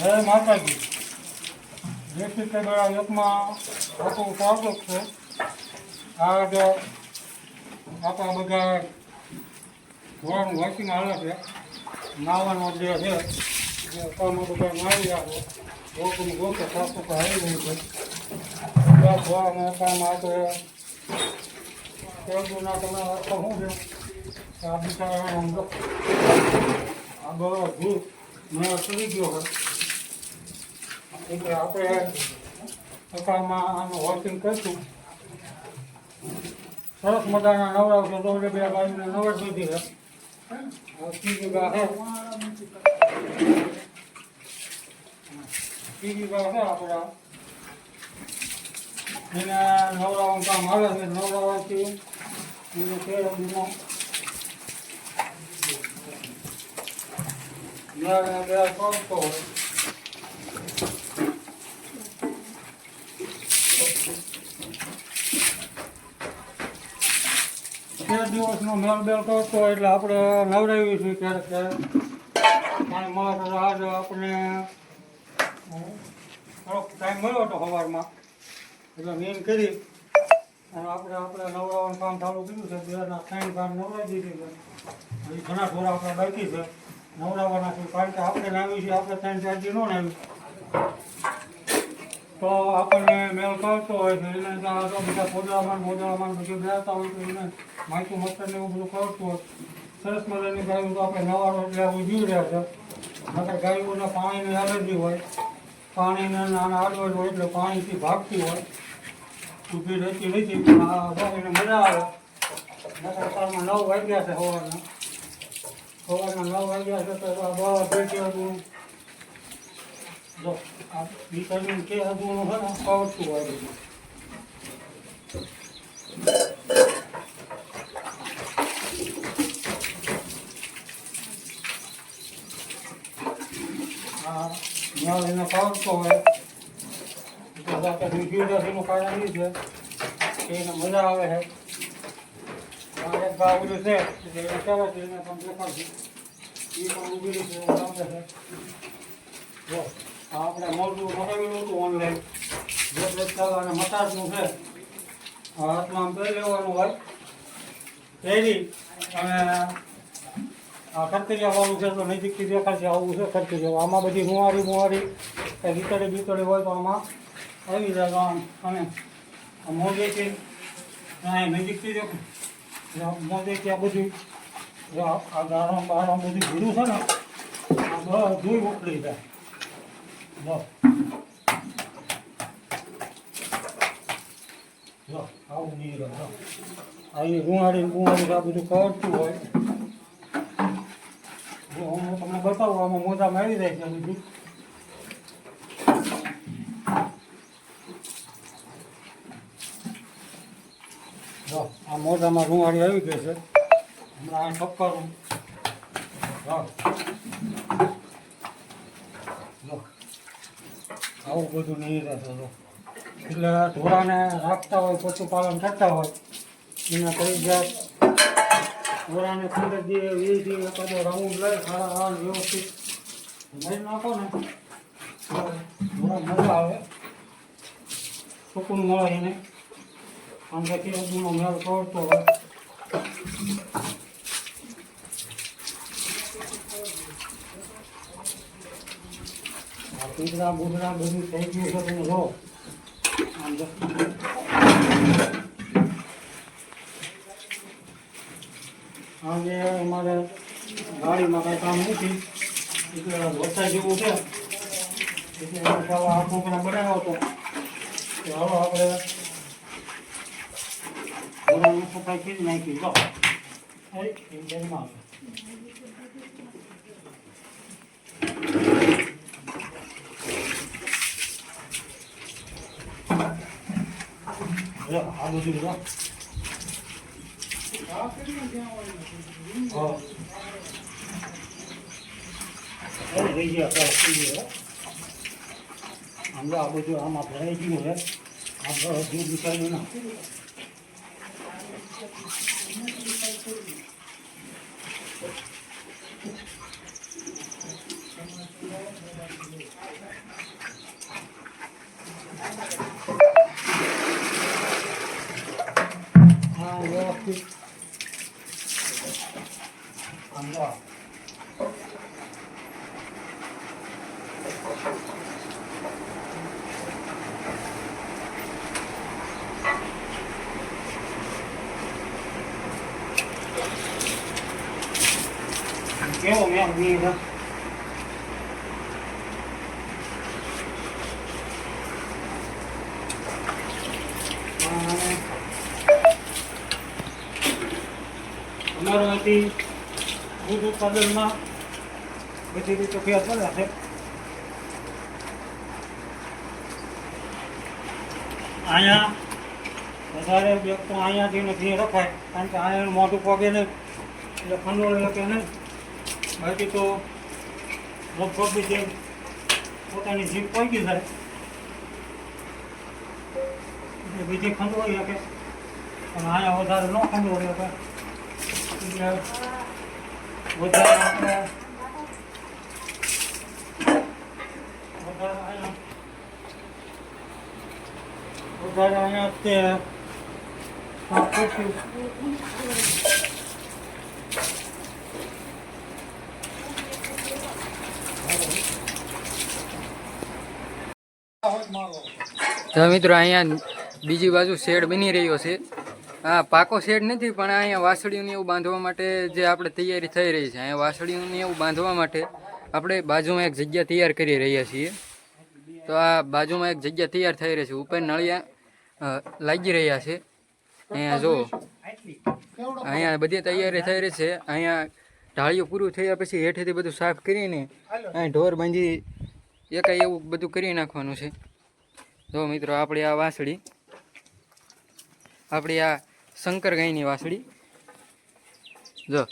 જય માતાજી. દેશી કેમેરા એકમાં આપણું સ્વાગત છે. આ જે આપણા બધા ધોરણ વોચિંગ હાલે છે. નાવાનો જે છે જે કામો બધા નાવી આવે લોકોનું ગોત સાફ તો આવી રહ્યું છે. બધા ધોવાનું કામ આપણે ખેડૂતના તમે અર્થ શું છે? આ બિચારા આ બધો ધૂપ મેં ચડી ગયો હોય એટલે આપણે સકાળમાં આનું વોચિંગ કરીશું. સરસ મજાના નવરાવશે તો બે બાજુને નવર સુધી છે ત્રીજી ગા છે. છે આપણા. એને નવરાવાનું કામ આવે છે. નવરાવાથી મેં બે કરતો હોય. બે દિવસનો મેળ બેલ કરતો એટલે આપણે નવરાવી છીએ ક્યારેક ક્યારેક. મળે આજે આપણે ટાઈમ મળ્યો હતો સવારમાં. એટલે મેન કરી, અને આપણે આપણે નવરાવાનું કામ ચાલુ કર્યું છે. બેના ત્રણ કામ નવરાવી દીધી છે. હજી ઘણા થોડા આપણે બાકી છે. નવરાવવાના છે. કારણ કે આપણે નાવી છે, આપણે ત્રણ ચાર દી ન નાવી તો આપણને મેલ કરતો હોય તો એને બધા પોદળામાં મોદળામાં બધું બેસતા હોય તો એને માહિતી મસ્તર ને એવું બધું કરતું હોય. સરસ મજાની ગાયું તો આપણે નવારો એટલે જીવ રહ્યા છે. નકર ગાયોને પાણીની એલર્જી હોય. પાણીને નાના આડવડ હોય એટલે પાણીથી ભાગતી હોય. ઊભી રહેતી નથી, પણ આ એને મજા આવે. નકર નવ વાગ્યા છે સવારના. સવારના નવ વાગ્યા છે તો આ બાવા બેઠી હતું. જો આ વિટામિન કે હતું છે ને પાવતું હોય બધું આ નળ એને પાવતો હોય એટલે આપણે રિગ્યુલરનું કારણ એ છે કે એને મજા આવે છે આ એક બાવડું છે એટલે એને ચાલે છે એને પણ દેખાડશે એ પણ ઊભી રીતે એવું લાગે છે જો આ આપણે મોટું મગાવેલું હતું ઓનલાઈન જે પ્રસ્તાવ અને મસાજનું છે. હાથમાં પહેરી લેવાનું હોય. પહેરી, અને આ ખરકરિયા વાળું છે તો નજીકથી દેખાશે, આવું છે ખરકરિયા આમાં બધી મુવારી મુવારી કે ગીતડી બીતડી હોય તો આમાં આવી આમ અને અહીં નજીકથી દેખું. જો મોજેથી આ બધું આ ગાળો બાળો બધું ભીડું છે ને, આ બધું ઉપડી જાય. જો જો આવું નીર જો અહીં રૂવાડી રૂવાડી આ બધું કરતું હોય હું તમને બતાવું આમાં મોજામાં આવી જાય છે બધું જો આ મોજામાં રૂવાડી આવી ગઈ છે હમણાં આ ટપકારું જો જો આવું બધું રહેશે જો એટલે ઢોરાને રાખતા હોય, પશુપાલન કરતા હોય, એના કઈ જાય ઢોરાને પંદર દી વીસ દી એકાદો રાઉન્ડ લે ખાડા ખાવા વ્યવસ્થિત લઈ નાખો ને. ઢોરા મજા આવે. સુકૂન મળે એને. આમ કે અગ્નિનો મેળ કરતો હોય. પીતરા બુધરા બધું થઈ ગયું છે, તમે જો. આમ આજે અમારે ગાડીમાં કાંઈ કામ નથી, એટલે વરસાદ જેવું છે. એટલે અમે ચાલો આ બનાવ્યો હતો. કે હવે આપણે ઘોડાની સફાઈ કરી નાખી જો. એ આ થઈ ગયો આમ આ બધું આમાં ભરાઈ ગયું છે આ બધું વિચાર્યું ના હા વ્યવસ્થિત સમજો કેવો મેમની છે અને અહીંથી દૂધ ઉત્પાદનમાં બધી રીતે ફેર પડે છે. અહીંયા વધારે વ્યક્તિ અહીંયાથી નથી રખાય, કારણ કે અહીંયા મોટું પગે નહીં, એટલે ખંડોળ કે નહીં. બાકી તો લગભગ બી જે પોતાની જીભ પહોંચી જાય એટલે બીજી ખંડોળી શકે પણ અહીંયા વધારે ન ખંડોળી શકે તો મિત્રો અહીંયા બીજી બાજુ શેડ બની રહ્યો છે. હા, પાકો શેડ નથી, પણ અહીંયા વાસળીઓને એવું બાંધવા માટે જે આપણે તૈયારી થઈ રહી છે, અહીંયા વાસળીઓને એવું બાંધવા માટે આપણે બાજુમાં એક જગ્યા તૈયાર કરી રહ્યા છીએ. તો આ બાજુમાં એક જગ્યા તૈયાર થઈ રહી છે, ઉપર નળિયા લાગી રહ્યા છે. અહીંયા જો, અહીંયા બધી તૈયારી થઈ રહી છે, અહીંયા ઢાળીઓ પૂરું થયા પછી હેઠેથી બધું સાફ કરીને અહીં ઢોર બાંધી એકાઈ એવું બધું કરી નાખવાનું છે. જો મિત્રો, આપણી આ વાસળી આપણી આ શંકર ગાયની વાસળી. જો.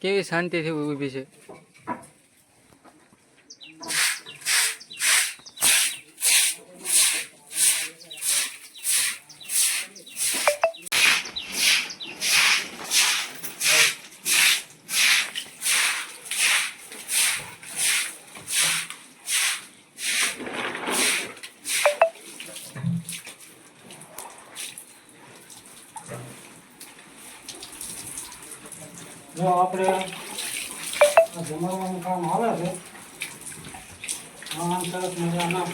કેવી શાંતિથી ઊભી છે. જો આપણે આ જમાવવાનું કામ આવે છે. આમ સરસ મજાના.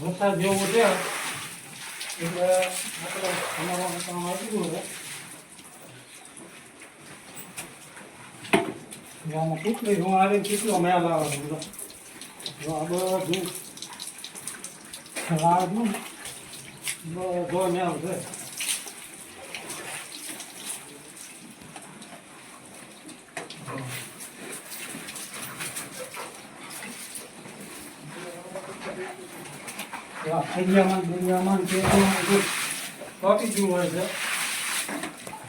વરસાદ જેવું છે, એટલે આપણે જમાવવાનું કામ આવી ગયું છે. આમાં કેટલી રૂવારી કેટલો મેલ આવે આ બધું રાજનું બધો મેલ છે. ફેરિયામાં દરિયામાં કે ટોપી જેવું હોય છે.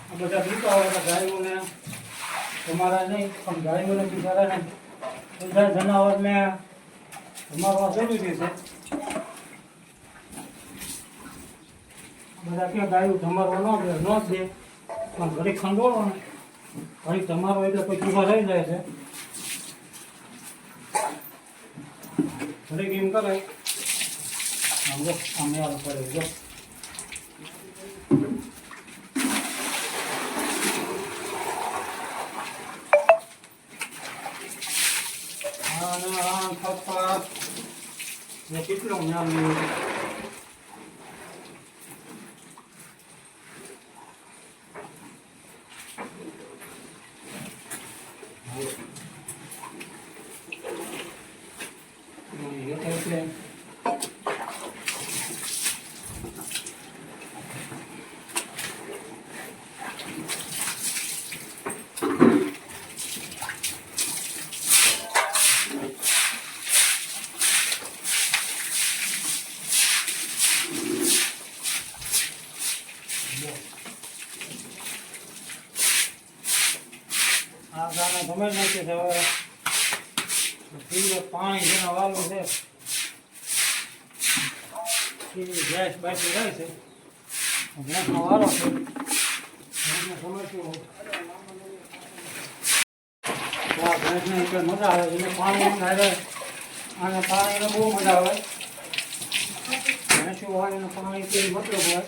આ બધા તો ગાયોને તમારા નહીં, પણ ગાયોને બિચારાને બધા જનાવરને તમારવા જરૂરી છે. બધા કે ગાયું તમારવા ન દે ન દે, પણ ઘડી ખંડોળો ને ઘડી તમારો એટલે પછી ઊભા રહી જાય છે. ઘરે એમ કરે અમે આમ પડે જો. અને આ થપ્પા ને કેટલો લેવું એટલે ગાના નથી છે હવે. પાણી જેના વાલું છે. ગેસ બાકી રહે છે. ગેસનો વારો છે. ભેંસને એટલે મજા આવે એને પાણી હારે અને પાણીને બહુ મજા આવે. ભેંસું હોય પાણી કેવી મતલબ હોય.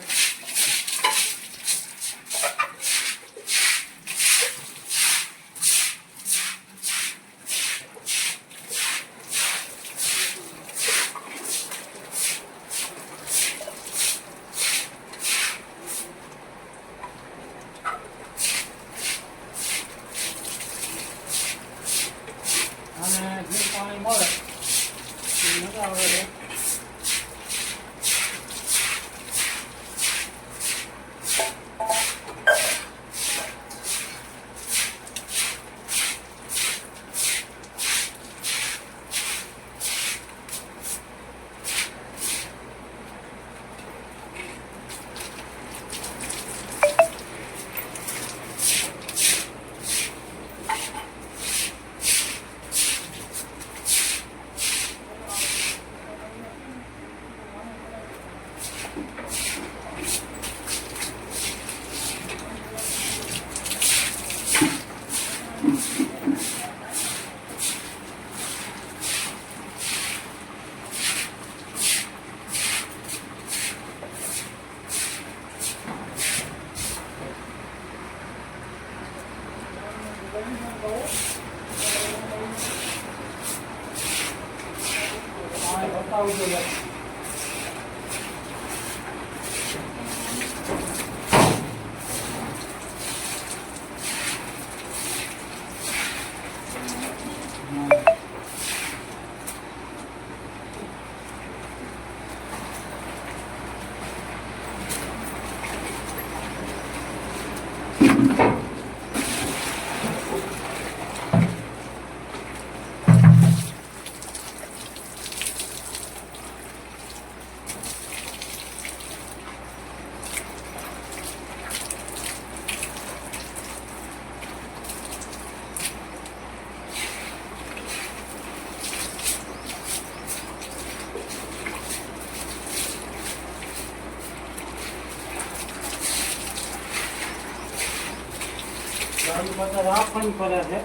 રાખવાની પડે છે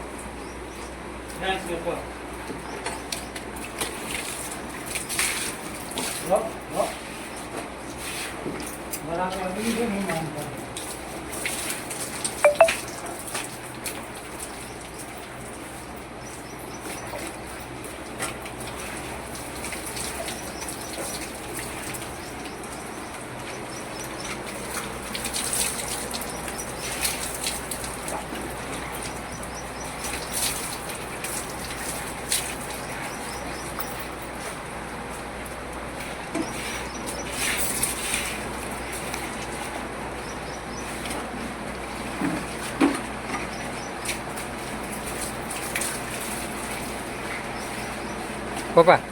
લો, લો. બરાબર બીજું નહીં માનતા các bạn